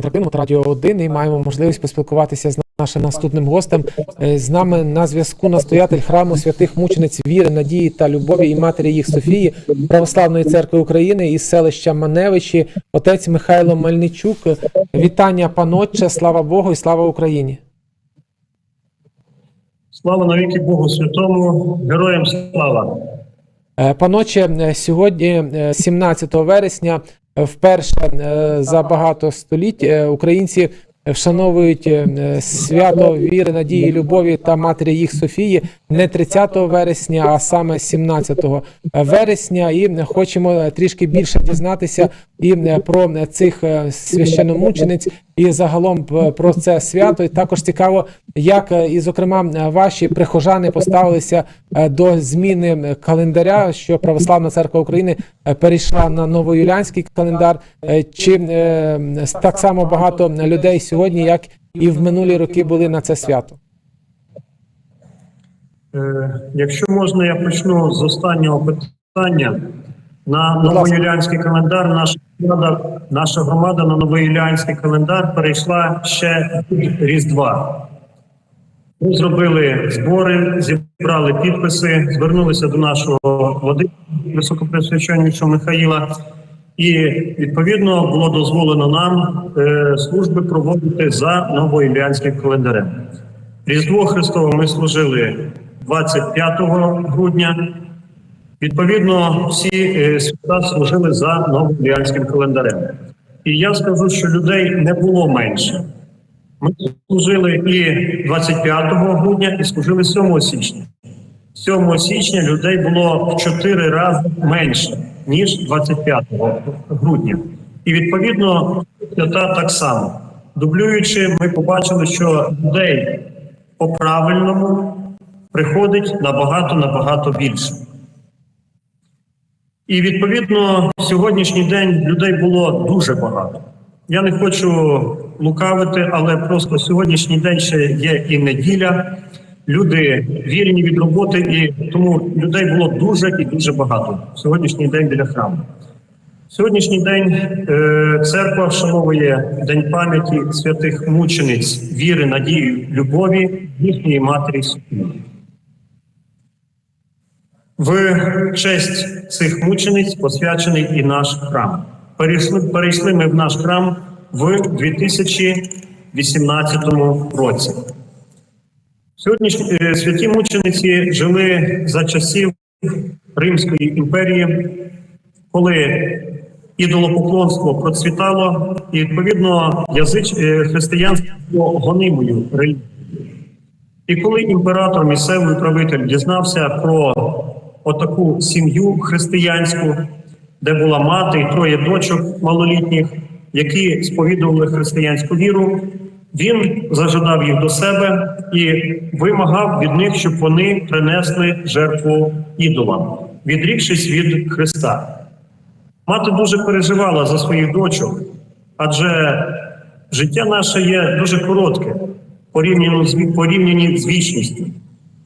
інтерактивного та радіо 1 і маємо можливість поспілкуватися з нашим наступним гостем. Е, З нами на зв'язку настоятель храму святих мучениць віри, надії та любові і матері їх Софії Православної церкви України із селища Маневичі, отець Михайло Мельничук. Вітання, панотче, слава Богу і слава Україні. Слава навіки Богу Святому, героям слава. Е, Паноче, е, сьогодні, е, 17 вересня, вперше е, за багато століть е, українці вшановують е, свято віри, надії, любові та матері їх Софії не 30 вересня, а саме 17 вересня. І хочемо е, трішки більше дізнатися і е, про цих священномучениць, і загалом про це свято. І також цікаво, як і, зокрема, ваші прихожани поставилися до зміни календаря, що Православна церква України перейшла на новоюліанський календар. Чи так само багато людей сьогодні, як і в минулі роки, були на це свято? Е, якщо можна, я почну з останнього питання. На ласка. новоюліанський календар наша громада, наша громада на новоюліанський календар перейшла ще Різдва. Ми зробили збори, зібрали підписи, звернулися до нашого владика високопресвященнішого Михаїла, і відповідно було дозволено нам е, служби проводити за новоілянським календарем. Різдво Христове ми служили 25 грудня. Відповідно, всі е, свята служили за новоілянським календарем. І я скажу, що людей не було менше. Ми служили і 25 грудня, і служили 7 січня. 7 січня людей було в 4 рази менше, ніж 25 грудня. І відповідно свята так само. Дублюючи, ми побачили, що людей по правильному приходить набагато набагато більше. І відповідно сьогоднішній день людей було дуже багато. Я не хочу лукавити, але просто сьогоднішній день ще є і неділя. Люди вільні від роботи, і тому людей було дуже і дуже багато. в Сьогоднішній день біля храму. Сьогоднішній день е, церква вшановує День пам'яті святих мучениць віри, надії, любові їхньої матері Софії. В честь цих мучениць посвячений і наш храм. Перейшли, перейшли ми в наш храм в 2018 році. Сьогоднішні е, святі мучениці жили за часів Римської імперії, коли ідолопоклонство процвітало, і відповідно язич е, християнство було гонимою релігією. І коли імператор, місцевий правитель дізнався про отаку сім'ю християнську, де була мати і троє дочок малолітніх, які сповідували християнську віру, він зажадав їх до себе і вимагав від них, щоб вони принесли жертву ідолам, відрікшись від Христа. Мати дуже переживала за своїх дочок, адже життя наше є дуже коротке, порівняно з вічністю.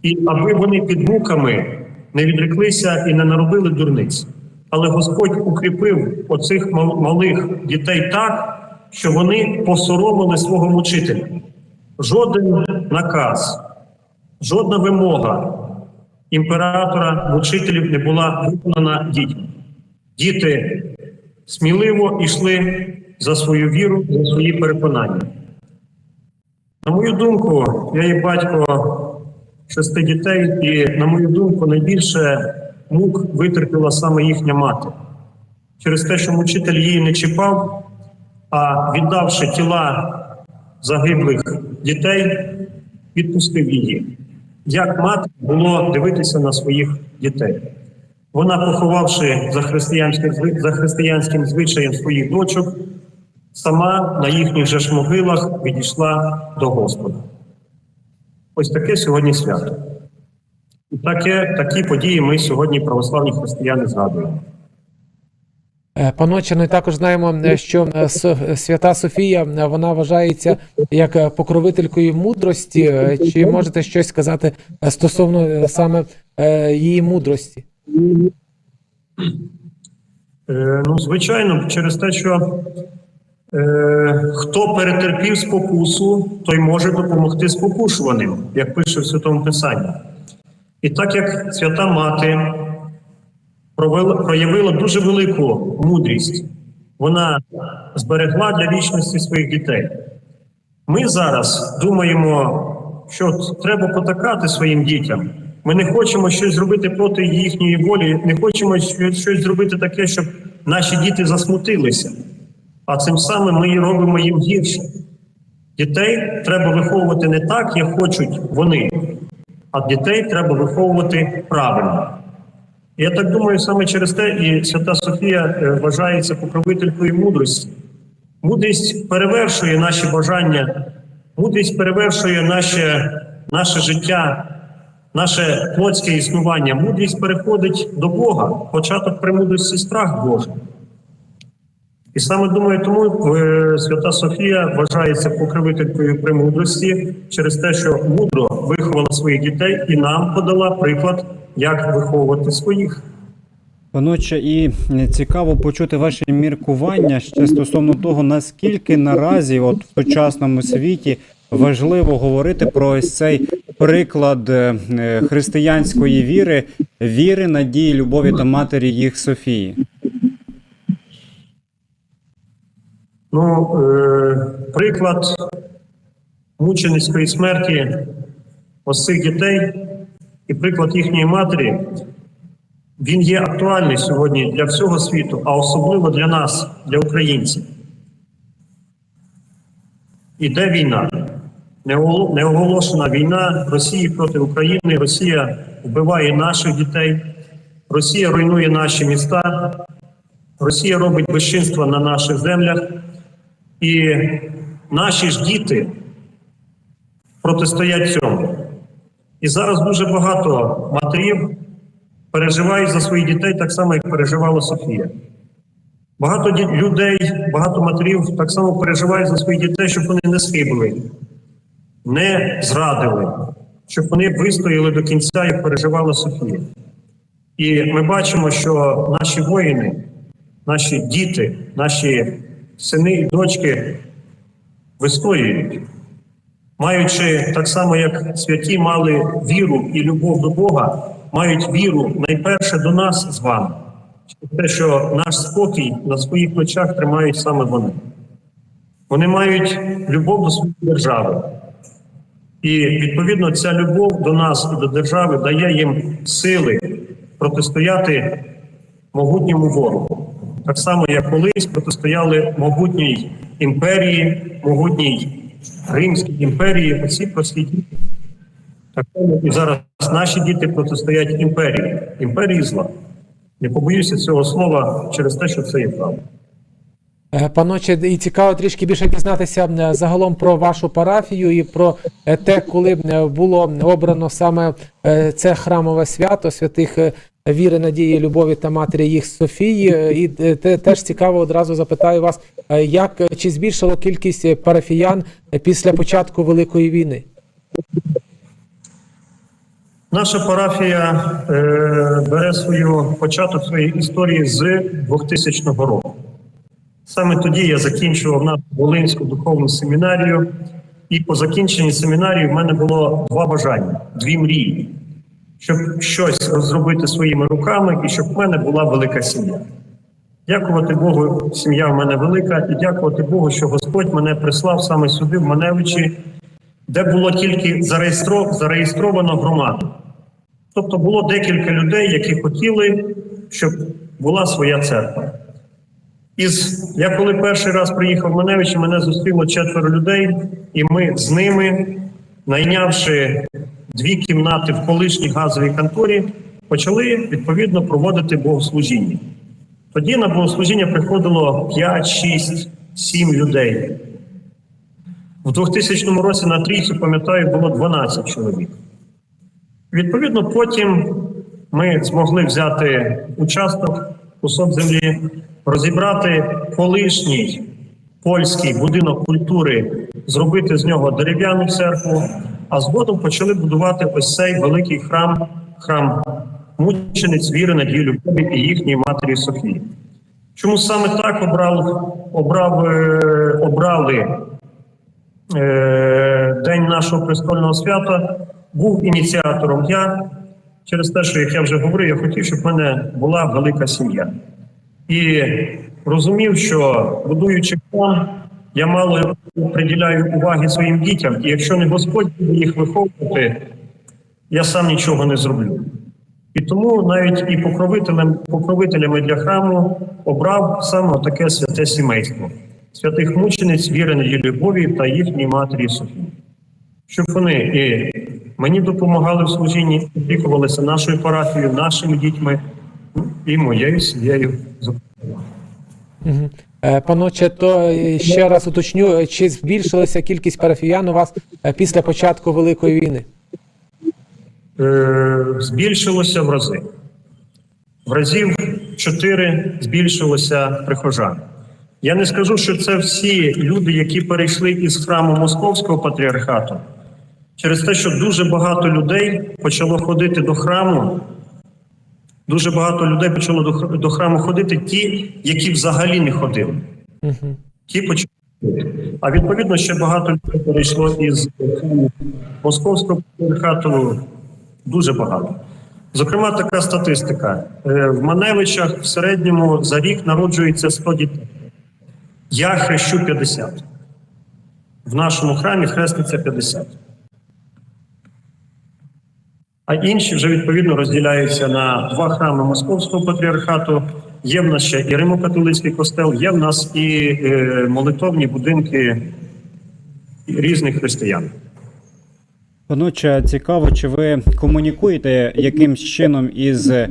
І аби вони під муками не відреклися і не наробили дурниць. Але Господь укріпив оцих малих дітей так, що вони посоромили свого мучителя. Жоден наказ, жодна вимога імператора, мучителів не була виконана дітьми. Діти сміливо йшли за свою віру, за свої переконання. На мою думку, я є батько шести дітей, і, на мою думку, найбільше мук витерпіла саме їхня мати. Через те, що мучитель її не чіпав, а віддавши тіла загиблих дітей, відпустив її. Як мати було дивитися на своїх дітей? Вона, поховавши за християнським, за християнським звичаєм своїх дочок, сама на їхніх же ж могилах відійшла до Господа. Ось таке сьогодні свято. І таке, такі події ми сьогодні, православні християни, згадуємо. Е, Паноче, ну також знаємо, е, що е, свята Софія вона вважається як покровителькою мудрості. Чи можете щось сказати стосовно саме її мудрості? Ну, звичайно, через те, що Е, хто перетерпів спокусу, той може допомогти спокушуваним, як пише в Святому Писанні. І так як свята мати проявила дуже велику мудрість, вона зберегла для вічності своїх дітей. Ми зараз думаємо, що треба потакати своїм дітям. Ми не хочемо щось зробити проти їхньої волі, не хочемо щось зробити таке, щоб наші діти засмутилися. А цим самим ми робимо їм гірше. Дітей треба виховувати не так, як хочуть вони, а дітей треба виховувати правильно. Я так думаю, саме через те і Свята Софія е, вважається покровителькою мудрості. Мудрість перевершує наші бажання, мудрість перевершує наше, наше життя, наше плотське існування. Мудрість переходить до Бога, початок премудрості страх Божий. І саме думаю, тому е, Свята Софія вважається покровителькою премудрості через те, що мудро виховала своїх дітей і нам подала приклад, як виховувати своїх. Паноче, і цікаво почути ваші міркування ще стосовно того, наскільки наразі, от в сучасному світі, важливо говорити про ось цей приклад е, е, християнської віри, віри, надії, любові та матері їх Софії. Ну, е, приклад мученицької смерті ось цих дітей і приклад їхньої матері, він є актуальний сьогодні для всього світу, а особливо для нас, для українців. Іде війна. Неоголошена війна Росії проти України. Росія вбиває наших дітей, Росія руйнує наші міста, Росія робить безчинства на наших землях. І наші ж діти протистоять цьому. І зараз дуже багато матерів переживають за своїх дітей так само, як переживала Софія. Багато людей, багато матерів так само переживають за своїх дітей, щоб вони не схибли, не зрадили, щоб вони вистояли до кінця, як переживала Софія. І ми бачимо, що наші воїни, наші діти, наші сини і дочки вистоюють, маючи так само, як святі мали віру і любов до Бога, мають віру найперше до нас з вами. Те, що наш спокій на своїх плечах тримають саме вони. Вони мають любов до своєї держави. І відповідно ця любов до нас і до держави дає їм сили протистояти могутньому ворогу. Так само, як колись протистояли могутній імперії, могутній Римській імперії, оці прості діти. Так само і зараз наші діти протистоять імперії, імперії зла. Не побоюся цього слова через те, що це є правда. Е, Паноче, і цікаво трішки більше дізнатися е, загалом про вашу парафію і про е, те, коли було обрано саме це храмове свято святих віри, надії, любові та матері їх Софії. І теж цікаво одразу запитаю вас, як чи збільшило кількість парафіян після початку Великої війни? Наша парафія е, бере свою початок своєї історії з 2000 року. Саме тоді я закінчував нашу Волинську духовну семінарію, і по закінченні семінарії в мене було два бажання, дві мрії, щоб щось розробити своїми руками і щоб в мене була велика сім'я. Дякувати Богу, сім'я в мене велика, і дякувати Богу, що Господь мене прислав саме сюди, в Маневичі, де було тільки зареєстро- зареєстровано громаду. Тобто було декілька людей, які хотіли, щоб була своя церква. Із я коли перший раз приїхав в Маневичі, мене зустріло четверо людей, і ми з ними, найнявши дві кімнати в колишній газовій конторі, почали відповідно проводити богослужіння. Тоді на богослужіння приходило 5, 6, 7 людей. В 2000 році на трійцю, пам'ятаю, було 12 чоловік. Відповідно, потім ми змогли взяти участок, кусок землі, розібрати колишній польський будинок культури, зробити з нього дерев'яну церкву, а згодом почали будувати ось цей великий храм, храм мучениць віри, надії, любові і їхньої матері Софії. Чому саме так обрав, обрав, е, обрали е, День нашого престольного свята? Був ініціатором я через те, що, як я вже говорив, я хотів, щоб в мене була велика сім'я. І розумів, що будуючи храм, я мало приділяю уваги своїм дітям, і якщо не Господь буде їх виховувати, я сам нічого не зроблю. І тому навіть і покровителем, покровителями для храму обрав саме таке святе сімейство святих мучениць віри надії любові та їхній матері Софії. Щоб вони і мені допомагали в служінні, опікувалися нашою парафією, нашими дітьми і моєю сім'єю. Е, Паноче, то е, ще раз уточню, е, чи збільшилася кількість парафіян у вас після початку Великої війни? Е, збільшилося в рази. В разів 4 збільшилося прихожан. Я не скажу, що це всі люди, які перейшли із храму Московського патріархату, через те, що дуже багато людей почало ходити до храму. Дуже багато людей почало до, храму ходити, ті, які взагалі не ходили. Мгм. Ті почали. ходити. А відповідно ще багато людей перейшло із Московського патріархату дуже багато. Зокрема, така статистика: Е, в Маневичах в середньому за рік народжується 100 дітей. Я хрещу 50. В нашому храмі хреститься 50. А інші вже відповідно розділяються на два храми Московського патріархату. Є в нас ще і Римо-католицький костел, є в нас і е, молитовні будинки різних християн. Паноче, цікаво, чи ви комунікуєте якимсь чином із, е,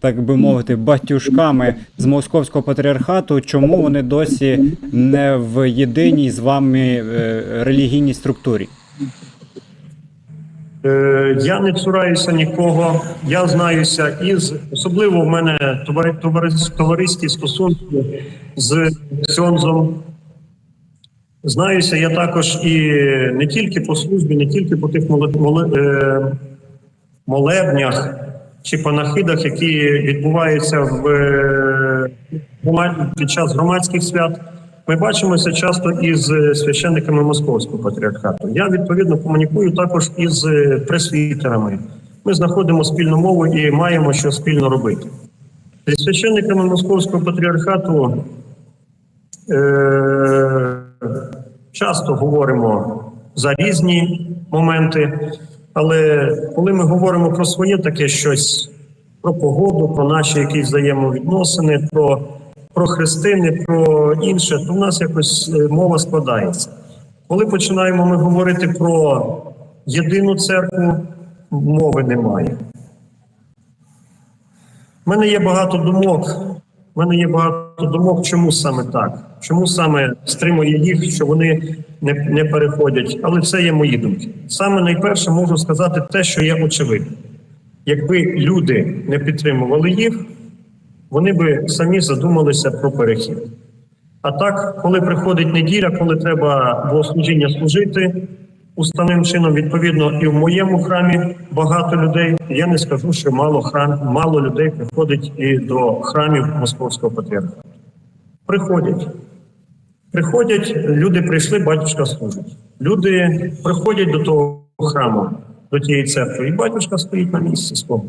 так би мовити, батюшками з московського патріархату? Чому вони досі не в єдиній з вами е, релігійній структурі? Е, Я не цураюся нікого. Я знаюся із особливо в мене товари- товарис- товариські стосунки з Сьонзом. Знаюся я також і не тільки по службі, не тільки по тих е, молебнях чи панахидах, які відбуваються в е, під час громадських свят. Ми бачимося часто із е, священниками Московського патріархату. Я відповідно комунікую також із е, пресвітерами. Ми знаходимо спільну мову і маємо що спільно робити. Зі священниками Московського патріархату е, часто говоримо за різні моменти, але коли ми говоримо про своє таке щось, про погоду, про наші якісь взаємовідносини, про, про хрестини, про інше, то в нас якось е, мова складається. Коли починаємо ми говорити про єдину церкву, мови немає. У мене є багато думок. У мене є багато думок, чому саме так? Чому саме стримує їх, що вони не, не переходять? Але це є мої думки. Саме найперше можу сказати те, що є очевидно. Якби люди не підтримували їх, вони би самі задумалися про перехід. А так, коли приходить неділя, коли треба богослужіння служити уставним чином, відповідно, і в моєму храмі багато людей. Я не скажу, що мало храм, мало людей приходить і до храмів Московського патріархату. Приходять. Приходять, люди прийшли, батюшка служить. Люди приходять до того храму, до тієї церкви, і батюшка стоїть на місці свого.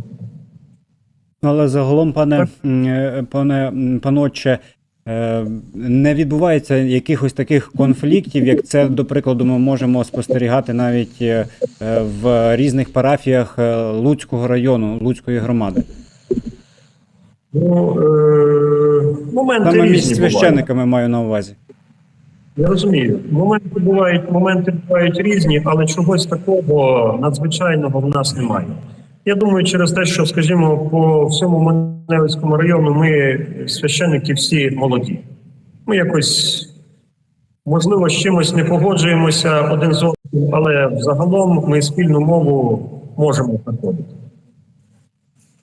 Але загалом, пане, е, пане м, панотче, е, не відбувається якихось таких конфліктів, як це, до прикладу, ми можемо спостерігати навіть е, в різних парафіях Луцького району, Луцької громади. Ну, е, моменти Саме між священниками маю на увазі. Я розумію. Моменти бувають, моменти бувають різні, але чогось такого надзвичайного в нас немає. Я думаю, через те, що, скажімо, по всьому Маневицькому району ми священники всі молоді. Ми якось, можливо, з чимось не погоджуємося один з одним, але взагалом ми спільну мову можемо знаходити.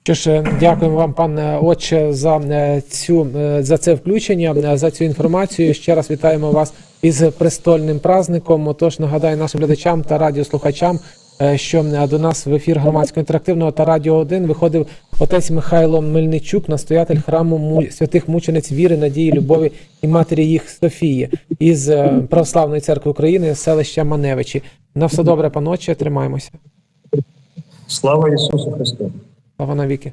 Що ж, дякуємо вам, пане отче, за е, цю е, за це включення, е, за цю інформацію. Ще раз вітаємо вас із престольним праздником. Отож, нагадаю нашим глядачам та радіослухачам, що е, до нас в ефір громадського інтерактивного та радіо 1 виходив отець Михайло Мельничук, настоятель храму Му- святих мучениць віри, надії, любові і матері їх Софії із е, Православної церкви України, селища Маневичі. На все добре, паноче, тримаємося. Слава Ісусу Христу! Слава навіки.